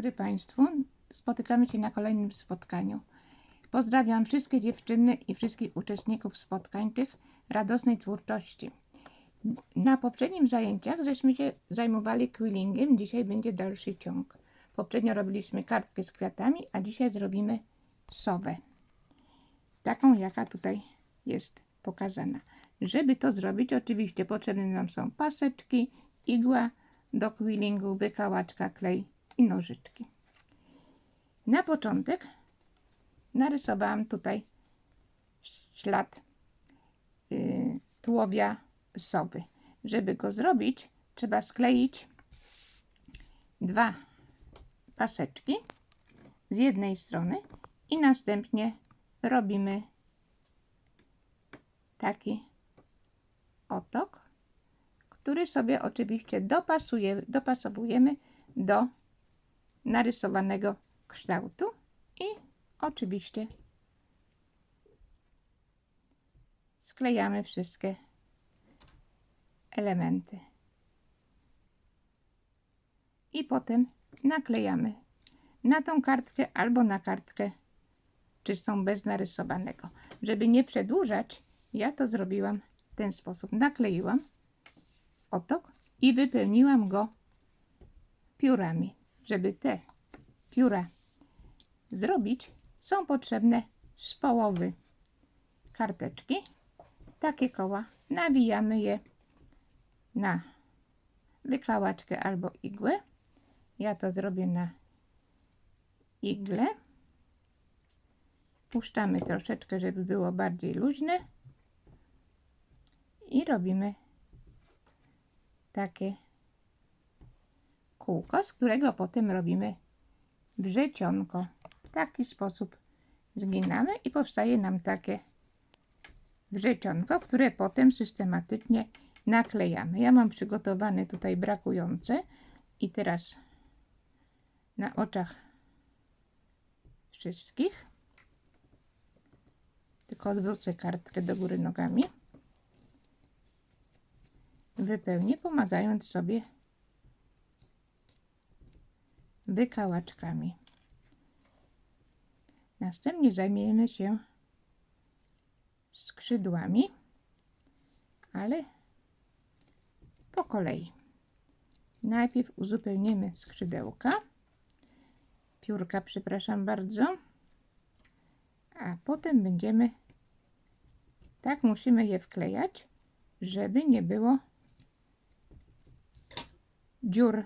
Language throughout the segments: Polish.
dobry Państwu. Spotykamy się na kolejnym spotkaniu. Pozdrawiam wszystkie dziewczyny i wszystkich uczestników spotkań tych radosnej twórczości. Na poprzednim zajęciach żeśmy się zajmowali quillingiem, dzisiaj będzie dalszy ciąg. Poprzednio robiliśmy kartkę z kwiatami, a dzisiaj zrobimy sowę. Taką, jaka tutaj jest pokazana. Żeby to zrobić, oczywiście potrzebne nam są paseczki, igła do quillingu, wykałaczka, klej i nożyczki. Na początek narysowałam tutaj ślad yy, tułowia sowy. Żeby go zrobić, trzeba skleić dwa paseczki z jednej strony i następnie robimy taki otok, który sobie oczywiście dopasuje, dopasowujemy do narysowanego kształtu i oczywiście sklejamy wszystkie elementy. I potem naklejamy na tą kartkę albo na kartkę czystą bez narysowanego. Żeby nie przedłużać, ja to zrobiłam w ten sposób. Nakleiłam otok i wypełniłam go piórami. Żeby te pióra zrobić, są potrzebne z połowy karteczki. Takie koła nawijamy je na wykałaczkę albo igłę. Ja to zrobię na igle. Puszczamy troszeczkę, żeby było bardziej luźne. I robimy takie kółko, z którego potem robimy wrzecionko. W taki sposób zginamy i powstaje nam takie wrzecionko, które potem systematycznie naklejamy. Ja mam przygotowane tutaj brakujące i teraz na oczach wszystkich tylko odwrócę kartkę do góry nogami wypełnię pomagając sobie wykałaczkami. Następnie zajmiemy się skrzydłami ale po kolei. Najpierw uzupełnimy skrzydełka, piórka, przepraszam bardzo, a potem będziemy, tak musimy je wklejać, żeby nie było dziur,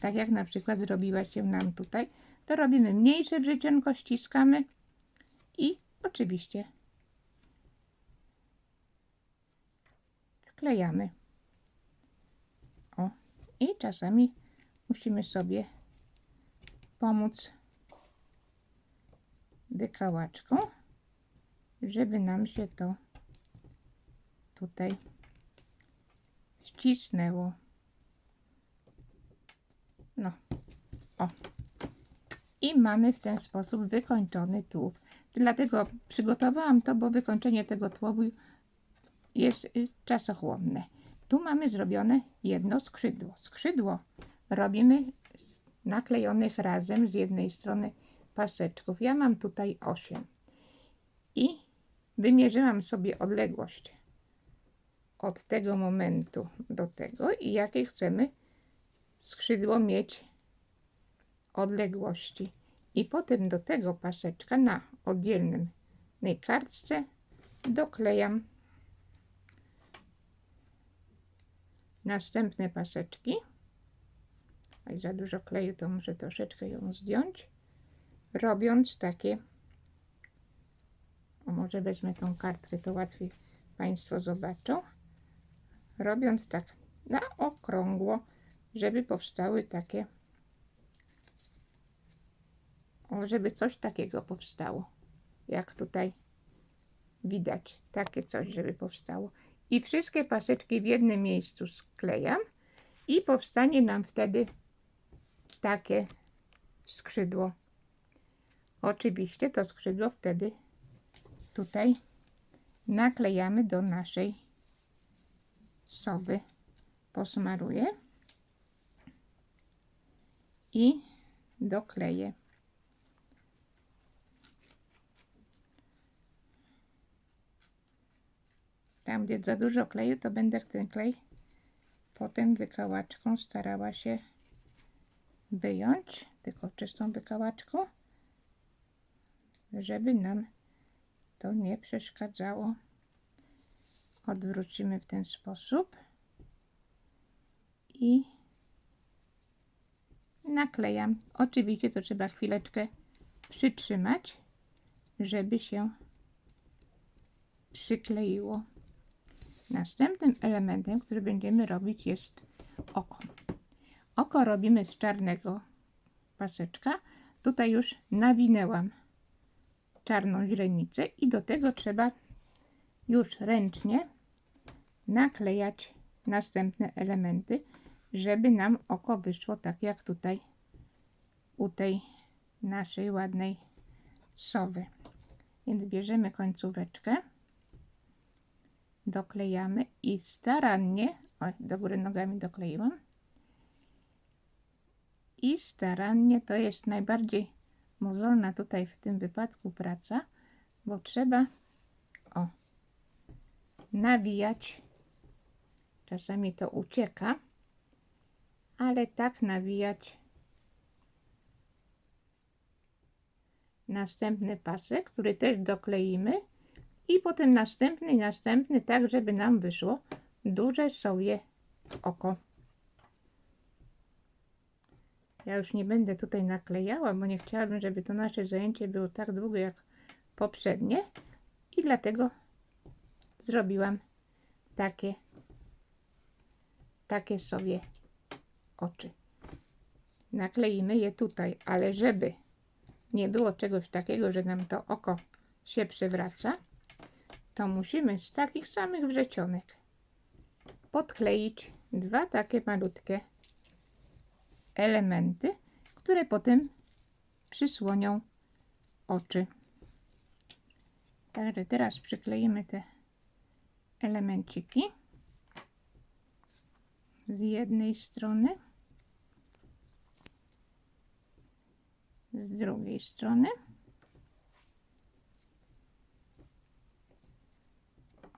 tak jak na przykład zrobiła się nam tutaj. To robimy mniejsze wrzecionko, ściskamy i oczywiście wklejamy. O, i czasami musimy sobie pomóc wykałaczką, żeby nam się to tutaj wcisnęło. No, o. I mamy w ten sposób wykończony tułów. Dlatego przygotowałam to, bo wykończenie tego tułowu jest y, czasochłonne. Tu mamy zrobione jedno skrzydło. Skrzydło robimy naklejonych razem z jednej strony paseczków. Ja mam tutaj 8 i wymierzyłam sobie odległość od tego momentu do tego i jakie chcemy skrzydło mieć odległości. I potem do tego paseczka na oddzielnym kartce doklejam następne paseczki. Jak za dużo kleju, to muszę troszeczkę ją zdjąć. Robiąc takie, o może weźmę tą kartkę, to łatwiej Państwo zobaczą. Robiąc tak na okrągło, żeby powstały takie, żeby coś takiego powstało, jak tutaj widać, takie coś, żeby powstało i wszystkie paseczki w jednym miejscu sklejam i powstanie nam wtedy takie skrzydło. Oczywiście to skrzydło wtedy tutaj naklejamy do naszej soby. Posmaruję i dokleję. Tam, gdzie za dużo kleju, to będę ten klej potem wykałaczką starała się wyjąć, tylko czystą wykałaczką, żeby nam to nie przeszkadzało. Odwrócimy w ten sposób i naklejam. Oczywiście to trzeba chwileczkę przytrzymać, żeby się przykleiło. Następnym elementem, który będziemy robić jest oko. Oko robimy z czarnego paseczka. Tutaj już nawinęłam czarną źrenicę i do tego trzeba już ręcznie naklejać następne elementy, żeby nam oko wyszło tak jak tutaj u tej naszej ładnej sowy. Więc bierzemy końcóweczkę doklejamy i starannie, o, do góry nogami dokleiłam, i starannie to jest najbardziej mozolna tutaj w tym wypadku praca, bo trzeba o, nawijać. Czasami to ucieka, ale tak nawijać. Następny pasek, który też dokleimy. I potem następny i następny, tak żeby nam wyszło. Duże sobie oko. Ja już nie będę tutaj naklejała, bo nie chciałabym, żeby to nasze zajęcie było tak długie jak poprzednie. I dlatego zrobiłam takie takie sobie oczy. Nakleimy je tutaj, ale żeby nie było czegoś takiego, że nam to oko się przewraca, to musimy z takich samych wrzecionek podkleić dwa takie malutkie elementy, które potem przysłonią oczy. Także teraz przykleimy te elemenciki z jednej strony, z drugiej strony.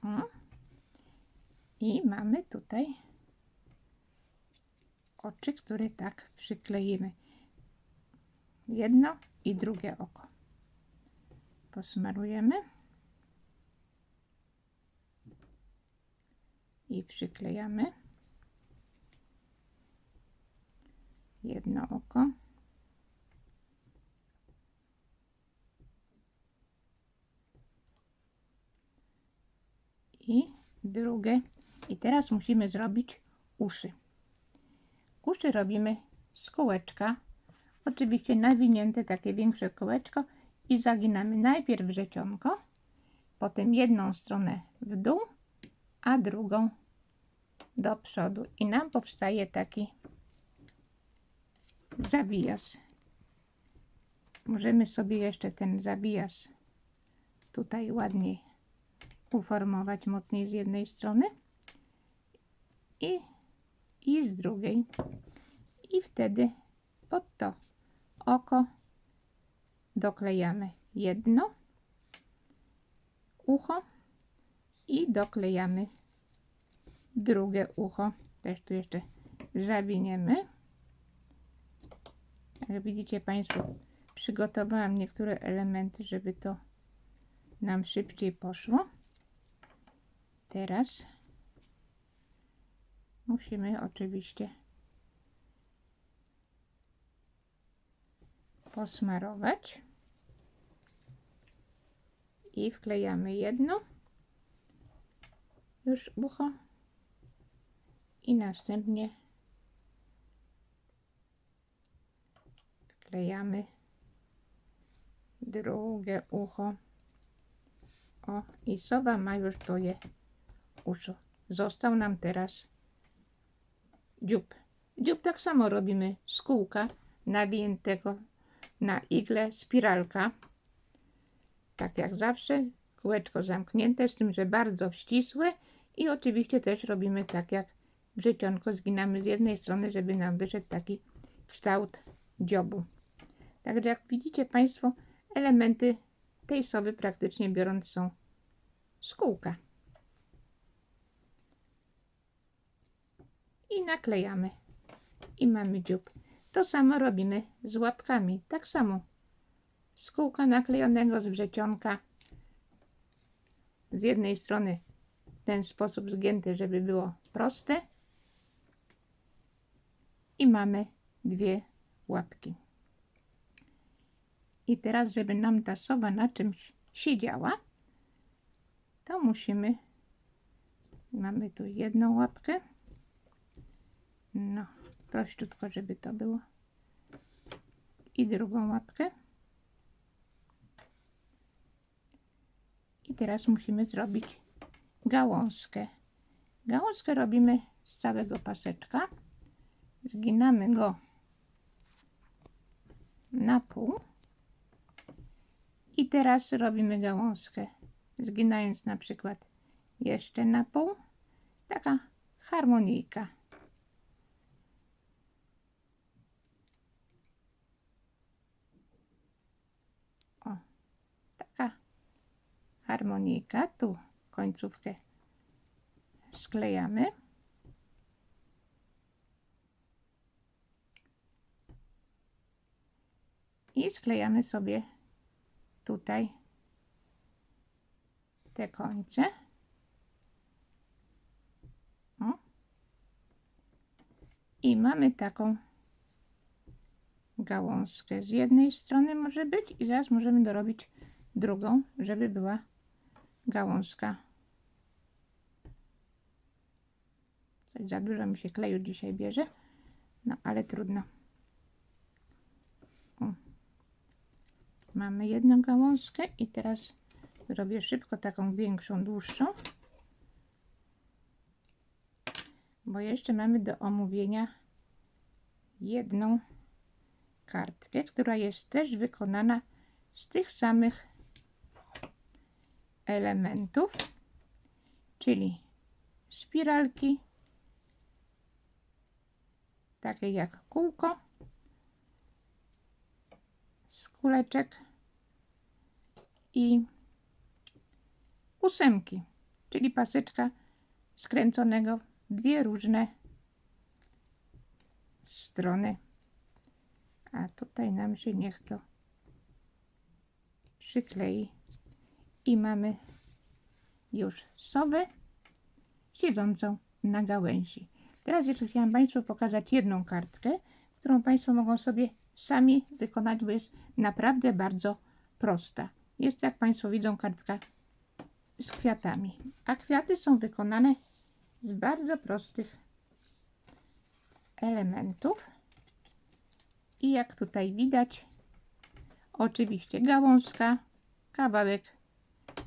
O. I mamy tutaj oczy, które tak przykleimy. Jedno i drugie oko. Posmarujemy. I przyklejamy. Jedno oko. I drugie. I teraz musimy zrobić uszy. Uszy robimy z kołeczka. Oczywiście nawinięte takie większe kołeczko i zaginamy najpierw wrzecionko, potem jedną stronę w dół, a drugą do przodu. I nam powstaje taki zabijas. Możemy sobie jeszcze ten zabijas tutaj ładniej uformować mocniej z jednej strony i, i z drugiej. I wtedy pod to oko doklejamy jedno ucho i doklejamy drugie ucho. Też tu jeszcze zawiniemy. Jak widzicie Państwo, przygotowałam niektóre elementy, żeby to nam szybciej poszło. Teraz musimy oczywiście posmarować i wklejamy jedno już ucho i następnie wklejamy drugie ucho. O i sowa ma już twoje Został nam teraz dziób. Dziób tak samo robimy z kółka nawiętego na igle spiralka. Tak jak zawsze, kółeczko zamknięte, z tym, że bardzo ścisłe i oczywiście też robimy tak jak wrzecionko, zginamy z jednej strony, żeby nam wyszedł taki kształt dziobu. Także jak widzicie Państwo, elementy tej sowy praktycznie biorąc są z kółka. I naklejamy. I mamy dziób. To samo robimy z łapkami. Tak samo. Z kółka naklejonego, z wrzecionka. Z jednej strony w ten sposób zgięte, żeby było proste. I mamy dwie łapki. I teraz, żeby nam ta sowa na czymś siedziała, to musimy. Mamy tu jedną łapkę. Prościutko, żeby to było. I drugą łapkę. I teraz musimy zrobić gałązkę. Gałązkę robimy z całego paseczka. Zginamy go na pół. I teraz robimy gałązkę, zginając na przykład jeszcze na pół. Taka harmonijka. O, taka harmonijka. Tu końcówkę sklejamy. I sklejamy sobie tutaj te końce. O. I mamy taką gałązkę. Z jednej strony może być i zaraz możemy dorobić drugą, żeby była gałązka. Coś za dużo mi się kleju dzisiaj bierze. No ale trudno. O. Mamy jedną gałązkę i teraz zrobię szybko taką większą, dłuższą. Bo jeszcze mamy do omówienia jedną kartkę, która jest też wykonana z tych samych elementów, czyli spiralki, takie jak kółko, z kuleczek i ósemki, czyli paseczka skręconego w dwie różne strony. A tutaj nam się niech to przyklei. I mamy już sowę siedzącą na gałęzi. Teraz jeszcze chciałam Państwu pokazać jedną kartkę, którą Państwo mogą sobie sami wykonać, bo jest naprawdę bardzo prosta. Jest, jak Państwo widzą, kartka z kwiatami. A kwiaty są wykonane z bardzo prostych elementów. I jak tutaj widać, oczywiście gałązka, kawałek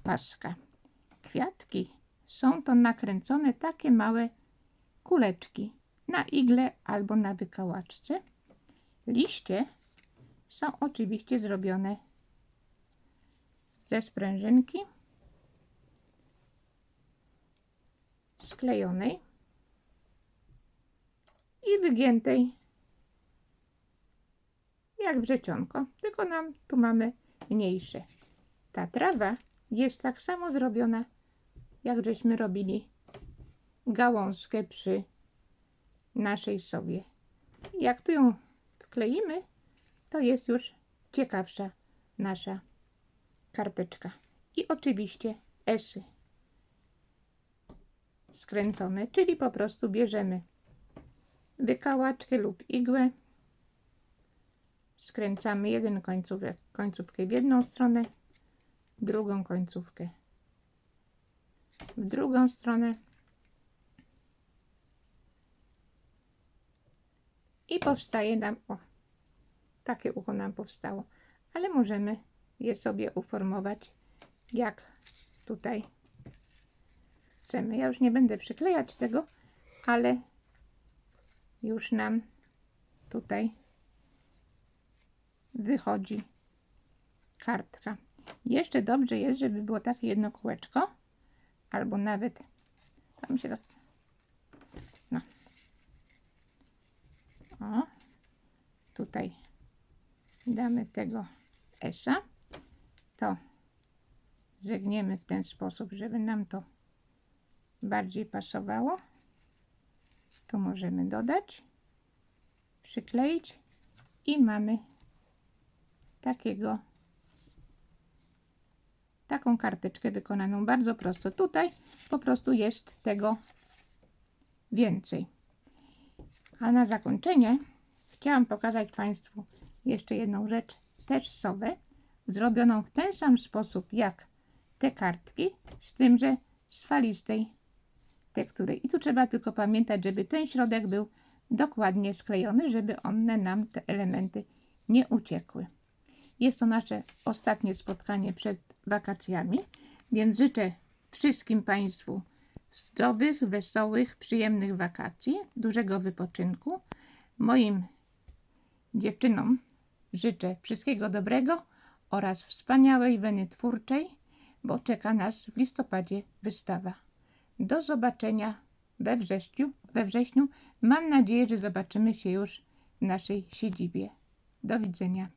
paska. Kwiatki są to nakręcone takie małe kuleczki na igle albo na wykałaczce. Liście są oczywiście zrobione ze sprężynki sklejonej i wygiętej jak wrzecionko, tylko nam tu mamy mniejsze. Ta trawa jest tak samo zrobiona, jak żeśmy robili gałązkę przy naszej sobie. Jak tu ją wkleimy, to jest już ciekawsza nasza karteczka. I oczywiście esy skręcone, czyli po prostu bierzemy wykałaczkę lub igłę, skręcamy jeden końcówek, końcówkę w jedną stronę, drugą końcówkę w drugą stronę i powstaje nam, o, takie ucho nam powstało, ale możemy je sobie uformować jak tutaj chcemy. Ja już nie będę przyklejać tego, ale już nam tutaj wychodzi kartka. Jeszcze dobrze jest, żeby było takie jedno kółeczko, albo nawet tam się no. O, tutaj damy tego esa. To zegniemy w ten sposób, żeby nam to bardziej pasowało. Tu możemy dodać, przykleić i mamy takiego taką karteczkę wykonaną bardzo prosto. Tutaj po prostu jest tego więcej. A na zakończenie chciałam pokazać Państwu jeszcze jedną rzecz, też sowę, zrobioną w ten sam sposób jak te kartki, z tym, że z falistej tektury. I tu trzeba tylko pamiętać, żeby ten środek był dokładnie sklejony, żeby one nam, te elementy, nie uciekły. Jest to nasze ostatnie spotkanie przed wakacjami, więc życzę wszystkim Państwu zdrowych, wesołych, przyjemnych wakacji, dużego wypoczynku. Moim dziewczynom życzę wszystkiego dobrego oraz wspaniałej weny twórczej, bo czeka nas w listopadzie wystawa. Do zobaczenia we wrześniu. We wrześniu. Mam nadzieję, że zobaczymy się już w naszej siedzibie. Do widzenia.